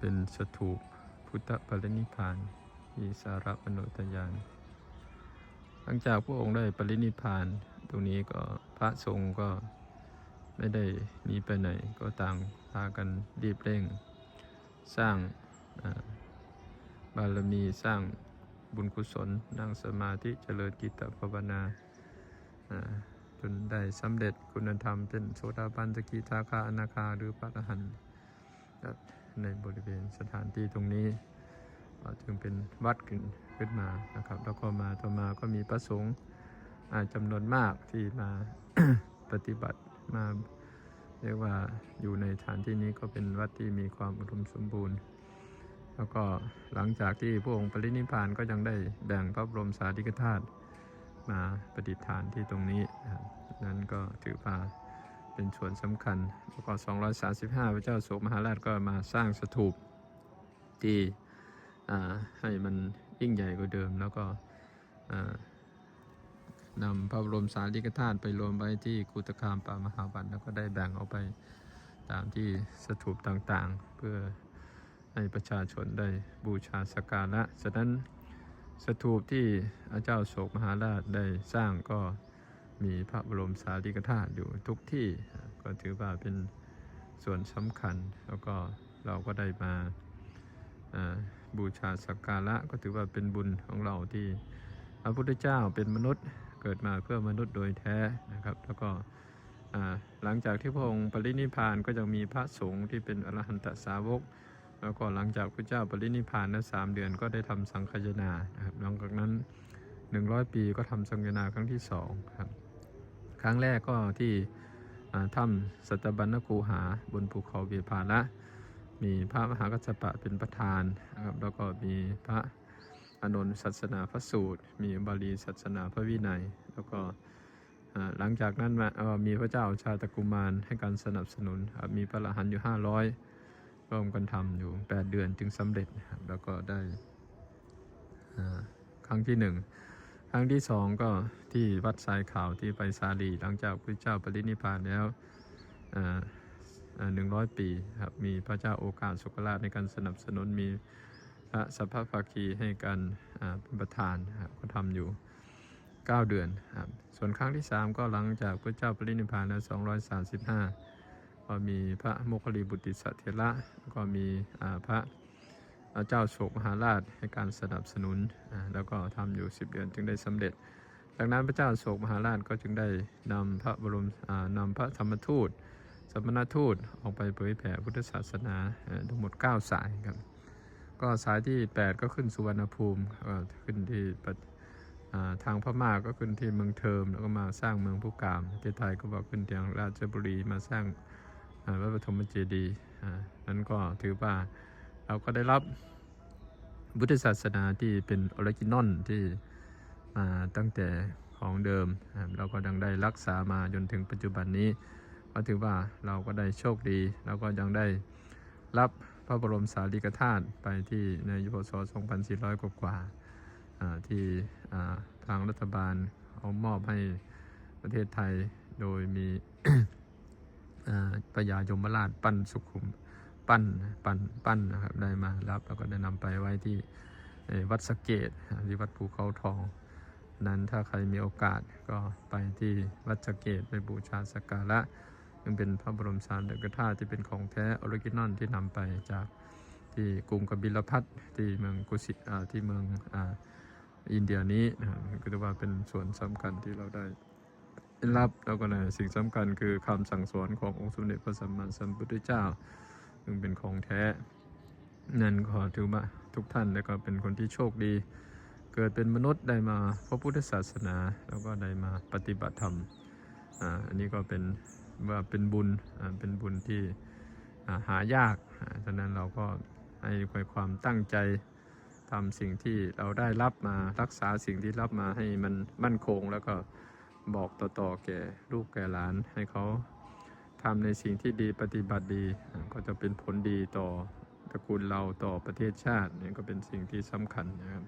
เป็นสถูปพุทธปรินิพานที่สารปโนตยาน หลังจากพระองค์ได้ปรินิพาน ตรงนี้ก็พระสงฆ์ก็ไม่ได้หนีไปไหน ก็ต่างพากันรีบเร่ง สร้างบารมีสร้างบุญกุศล นั่งสมาธิเจริญกิตตภาวนาจนได้สำเร็จคุณธรรมเป็นโสดาบันสกิทาคาอนาคาหรือพระอรหันต์ ในบริเวณสถานที่ตรงนี้จึงเป็นวัดขึ้นขึ้นมานะครับ แล้วก็มาต่อมาก็มีพระสงฆ์อ่าจำนวนมากที่มาปฏิบัติมาเรียกว่าอยู่ในฐานที่นี้ก็เป็นวัดที่มีความอุดมสมบูรณ์ แล้วก็หลังจากที่พระองค์ปรินิพานก็ยังได้แบ่งพระบรมสารีริกธาตุมาประดิษฐานที่ตรงนี้ นั้นก็ถือว่า เป็นส่วนสำคัญ แล้วก็ 235 พระเจ้าโศกมหาราชก็มาสร้างสถูปที่ให้มันยิ่งใหญ่กว่าเดิม แล้วก็นำพระบรมสารีริกธาตุไปรวมไว้ที่กุตคามป่ามหาวันแล้วก็ได้แบ่งออกไปตามที่สถูปต่างๆ เพื่อให้ประชาชนได้บูชาสักการะฉะนั้นสถูปที่พระเจ้าโศกมหาราชได้สร้างก็ มีพระบรมสารีริกธาตุอยู่ทุกที่ก็ถือว่าเป็นส่วนสำคัญ แล้วก็เราก็ได้มาบูชาสักการะก็ถือว่าเป็นบุญของเราที่พระพุทธเจ้าเป็นมนุษย์เกิดมาเพื่อมนุษย์โดยแท้นะครับ แล้วก็หลังจากที่พระองค์ปรินิพานก็จะมีพระสงฆ์ที่เป็นอรหันตสาวก แล้วก็หลังจากพระเจ้าปรินิพานนั้นสามเดือนก็ได้ทำสังฆยนานะครับหลังจากนั้น 100 ปีก็ทำสังฆยนาครั้งที่สองครับ ครั้งแรกก็ที่ถ้ำสัตบัญญคูหาบนภูเขาเวภาละมีพระมหากัสปะเป็นประธานนะครับแล้วก็มีพระอานนท์ศาสนาพระสูตร มีบาลีศาสนาพระวินัย แล้วก็หลังจากนั้นมามีพระเจ้าชาตกุมารให้การสนับสนุน มีพระอรหันอยู่ 500 ร่วมกันทำอยู่ 8 เดือนจึงสำเร็จ แล้วก็ได้ครั้งที่หนึ่ง ครั้งที่สองก็ที่วัดทรายขาวที่ไปสาลีหลังจากพระเจ้าปรินิพพานแล้วหนึ่งร้อยปีครับมีพระเจ้าโอกาสสุกราชในการสนับสนุนมีพระสัพพะภาคีให้การเป็นประธานครับก็ทำอยู่ 9 เดือนครับส่วนครั้งที่ 3 ก็หลังจากพระเจ้าปรินิพพานแล้ว235 ก็มีพระโมคคัลลีบุติสเถระก็มีพระ เจ้าโศกมหาราชให้การสนับสนุน แล้วก็ทำอยู่ 10 เดือนจึงได้สำเร็จ จากนั้นพระเจ้าโศกมหาราชก็จึงได้นำพระบรมอ่านำพระธรรมทูตสมณทูตออกไปเผยแผ่พุทธศาสนาทั้งหมด 9 สายครับก็สายที่ 8 ก็ขึ้นสุวรรณภูมิขึ้นที่าทางพม่าก็ขึ้นที่เมืองเทิมแล้วก็มาสร้างเมืองผู้กามประเทศไทยก็บอกขึ้นที่ราชบุรีมาสร้างอ่าพระปฐมเจดีย์อ่านั้นก็ถือว่า เราก็ได้รับพุทธศาสนาที่เป็นออริจินอลที่มาตั้งแต่ของเดิม เราก็ยังได้รักษามาจนถึงปัจจุบันนี้ ก็ถือว่าเราก็ได้โชคดีแล้วก็ยังได้รับพระบรมสารีริกธาตุไปที่ในยุคศ2400 กว่ากว่าที่ทางรัฐบาลเอามอบให้ประเทศไทยโดยมีอ่าพญายมราชปั้นสุขุม ปั้นปั้นปั้นนะครับได้มารับแล้วก็ได้นำไปไว้ที่วัดสเกตที่วัดภูเขาทอง นั้นถ้าใครมีโอกาสก็ไปที่วัดสเกตไปบูชาสักการะซึ่งเป็นพระบรมสารีริกธาตุที่เป็นของแท้ออริจินอลที่นำไปจากที่กรุงกบิลพัทที่เมืองกุสิที่เมืองอ,อินเดียนี้นะครับก็ถือว่าเป็นส่วนสำคัญที่เราได้รับแล้วก็ในสิ่งสำคัญคือคำสั่งสอนขององค์สมเด็จพระสัมมาสัมพุทธเจ้า ซึ่งเป็นของแท้ นั่นขอถือว่าทุกท่านแล้วก็เป็นคนที่โชคดี เกิดเป็นมนุษย์ได้มาพระพุทธศาสนา แล้วก็ได้มาปฏิบัติธรรมอ่าอันนี้ก็เป็นว่าเป็นบุญอ่าเป็นบุญที่าหายากฉะนั้นเราก็ให้ความตั้งใจทำสิ่งที่เราได้รับมารักษาสิ่งที่รับมาให้มันมั่นคงแล้วก็บอกต่อๆแก่ลูกแก่หลานให้เขา ทำในสิ่งที่ดีปฏิบัติดีก็จะเป็นผลดีต่อตระกูลเราต่อประเทศชาตินี่ก็เป็นสิ่งที่สำคัญนะครับ